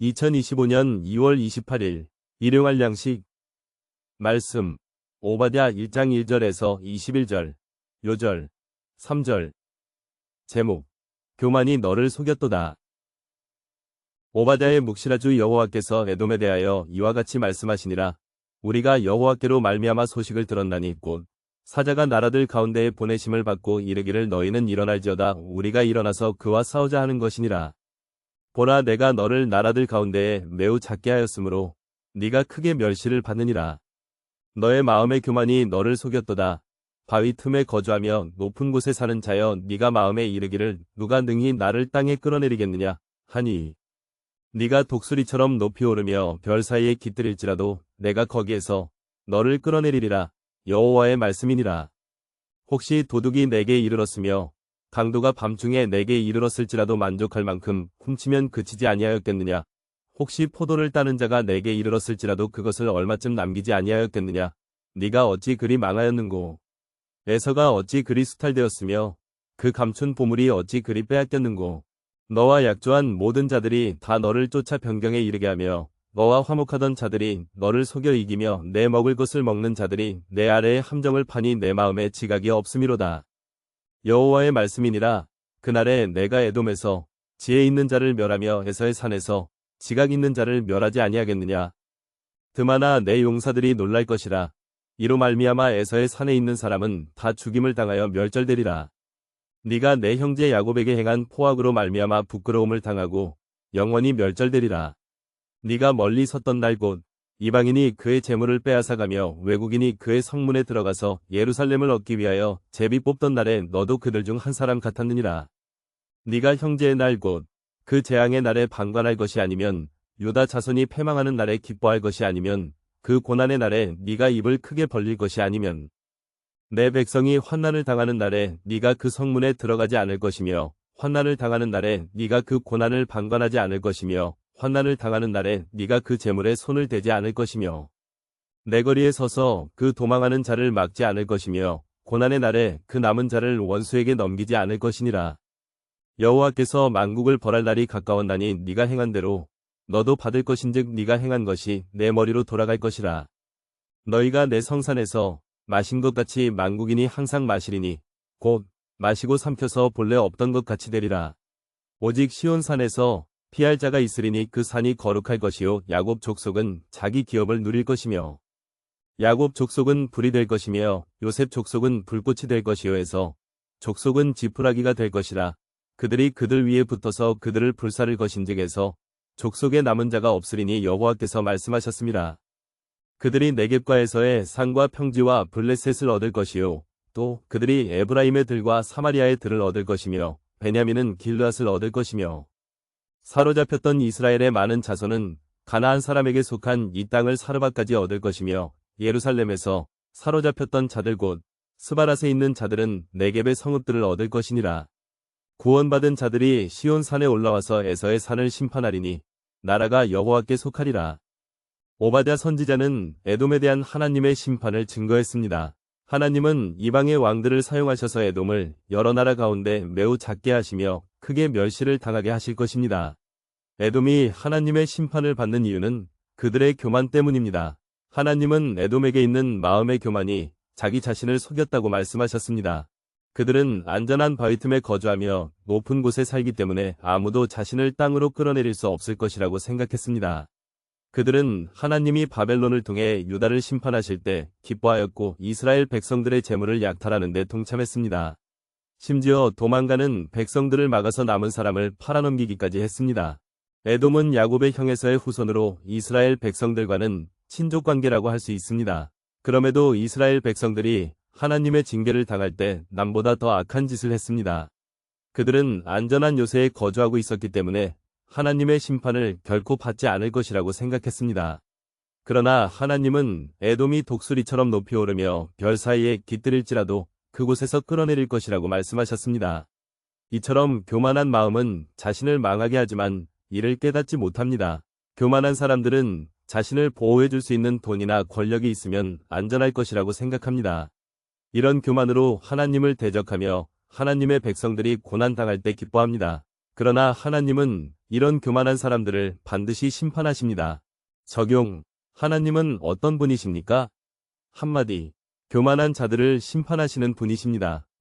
2025년 2월 28일 일용할 양식. 말씀. 오바댜 1장 1절에서 21절 요절 3절. 제목. 교만이 너를 속였도다. 오바댜의 묵시라주 여호와께서 에돔에 대하여 이와 같이 말씀하시니라. 우리가 여호와께로 말미암아 소식을 들었나니 곧 사자가 나라들 가운데에 보내심을 받고 이르기를 너희는 일어날지어다. 우리가 일어나서 그와 싸우자 하는 것이니라. 보라 내가 너를 나라들 가운데에 매우 작게 하였으므로 네가 크게 멸시를 받느니라. 너의 마음의 교만이 너를 속였도다. 바위 틈에 거주하며 높은 곳에 사는 자여 네가 마음에 이르기를 누가 능히 나를 땅에 끌어내리겠느냐 하니 네가 독수리처럼 높이 오르며 별 사이에 깃들일지라도 내가 거기에서 너를 끌어내리리라 여호와의 말씀이니라. 혹시 도둑이 내게 이르렀으며 강도가 밤중에 내게 이르렀을지라도 만족할 만큼 훔치면 그치지 아니하였겠느냐? 혹시 포도를 따는 자가 내게 이르렀을지라도 그것을 얼마쯤 남기지 아니하였겠느냐? 네가 어찌 그리 망하였는고? 에서가 어찌 그리 수탈되었으며 그 감춘 보물이 어찌 그리 빼앗겼는고? 너와 약조한 모든 자들이 다 너를 쫓아 변경에 이르게 하며 너와 화목하던 자들이 너를 속여 이기며 내 먹을 것을 먹는 자들이 내 아래에 함정을 파니 내 마음에 지각이 없음이로다. 여호와의 말씀이니라. 그날에 내가 에돔에서 지혜 있는 자를 멸하며 에서의 산에서 지각 있는 자를 멸하지 아니하겠느냐? 드마나 내 용사들이 놀랄 것이라. 이로 말미암아 에서의 산에 있는 사람은 다 죽임을 당하여 멸절되리라. 네가 내 형제 야곱에게 행한 포악으로 말미암아 부끄러움을 당하고 영원히 멸절되리라. 네가 멀리 섰던 날 곧 이방인이 그의 재물을 빼앗아가며 외국인이 그의 성문에 들어가서 예루살렘을 얻기 위하여 제비 뽑던 날에 너도 그들 중 한 사람 같았느니라. 네가 형제의 날 곧 그 재앙의 날에 방관할 것이 아니면 유다 자손이 패망하는 날에 기뻐할 것이 아니면 그 고난의 날에 네가 입을 크게 벌릴 것이 아니면 내 백성이 환난을 당하는 날에 네가 그 성문에 들어가지 않을 것이며 환난을 당하는 날에 네가 그 고난을 방관하지 않을 것이며 환난을 당하는 날에 네가 그 재물에 손을 대지 않을 것이며 내 거리에 서서 그 도망하는 자를 막지 않을 것이며 고난의 날에 그 남은 자를 원수에게 넘기지 않을 것이니라. 여호와께서 만국을 벌할 날이 가까웠나니 네가 행한 대로 너도 받을 것인즉 네가 행한 것이 내 머리로 돌아갈 것이라. 너희가 내 성산에서 마신 것 같이 만국인이 항상 마시리니 곧 마시고 삼켜서 본래 없던 것 같이 되리라. 오직 시온산에서 피할 자가 있으리니 그 산이 거룩할 것이요 야곱 족속은 자기 기업을 누릴 것이며 야곱 족속은 불이 될 것이며 요셉 족속은 불꽃이 될 것이요 해서 족속은 지푸라기가 될 것이라 그들이 그들 위에 붙어서 그들을 불사를 것인즉해서 족속에 남은 자가 없으리니 여호와께서 말씀하셨습니다. 그들이 네겝과에서의 산과 평지와 블레셋을 얻을 것이요 또 그들이 에브라임의 들과 사마리아의 들을 얻을 것이며 베냐민은 길르앗을 얻을 것이며 사로잡혔던 이스라엘의 많은 자손은 가나안 사람에게 속한 이 땅을 사르바까지 얻을 것이며 예루살렘에서 사로잡혔던 자들 곧 스바랏에 있는 자들은 네겝의 성읍들을 얻을 것이니라. 구원받은 자들이 시온 산에 올라와서 에서의 산을 심판하리니 나라가 여호와께 속하리라. 오바댜 선지자는 에돔에 대한 하나님의 심판을 증거했습니다. 하나님은 이방의 왕들을 사용하셔서 에돔을 여러 나라 가운데 매우 작게 하시며 크게 멸시를 당하게 하실 것입니다. 에돔이 하나님의 심판을 받는 이유는 그들의 교만 때문입니다. 하나님은 에돔에게 있는 마음의 교만이 자기 자신을 속였다고 말씀하셨습니다. 그들은 안전한 바위 틈에 거주하며 높은 곳에 살기 때문에 아무도 자신을 땅으로 끌어내릴 수 없을 것이라고 생각했습니다. 그들은 하나님이 바벨론을 통해 유다를 심판하실 때 기뻐하였고 이스라엘 백성들의 재물을 약탈하는 데 동참했습니다. 심지어 도망가는 백성들을 막아서 남은 사람을 팔아넘기기까지 했습니다. 에돔은 야곱의 형에서의 후손으로 이스라엘 백성들과는 친족 관계라고 할 수 있습니다. 그럼에도 이스라엘 백성들이 하나님의 징계를 당할 때 남보다 더 악한 짓을 했습니다. 그들은 안전한 요새에 거주하고 있었기 때문에 하나님의 심판을 결코 받지 않을 것이라고 생각했습니다. 그러나 하나님은 에돔이 독수리처럼 높이 오르며 별 사이에 깃들일지라도 그곳에서 끌어내릴 것이라고 말씀하셨습니다. 이처럼 교만한 마음은 자신을 망하게 하지만 이를 깨닫지 못합니다. 교만한 사람들은 자신을 보호해 줄 수 있는 돈이나 권력이 있으면 안전할 것이라고 생각합니다. 이런 교만으로 하나님을 대적하며 하나님의 백성들이 고난당할 때 기뻐합니다. 그러나 하나님은 이런 교만한 사람들을 반드시 심판하십니다. 적용. 하나님은 어떤 분이십니까? 한마디. 교만한 자들을 심판하시는 분이십니다.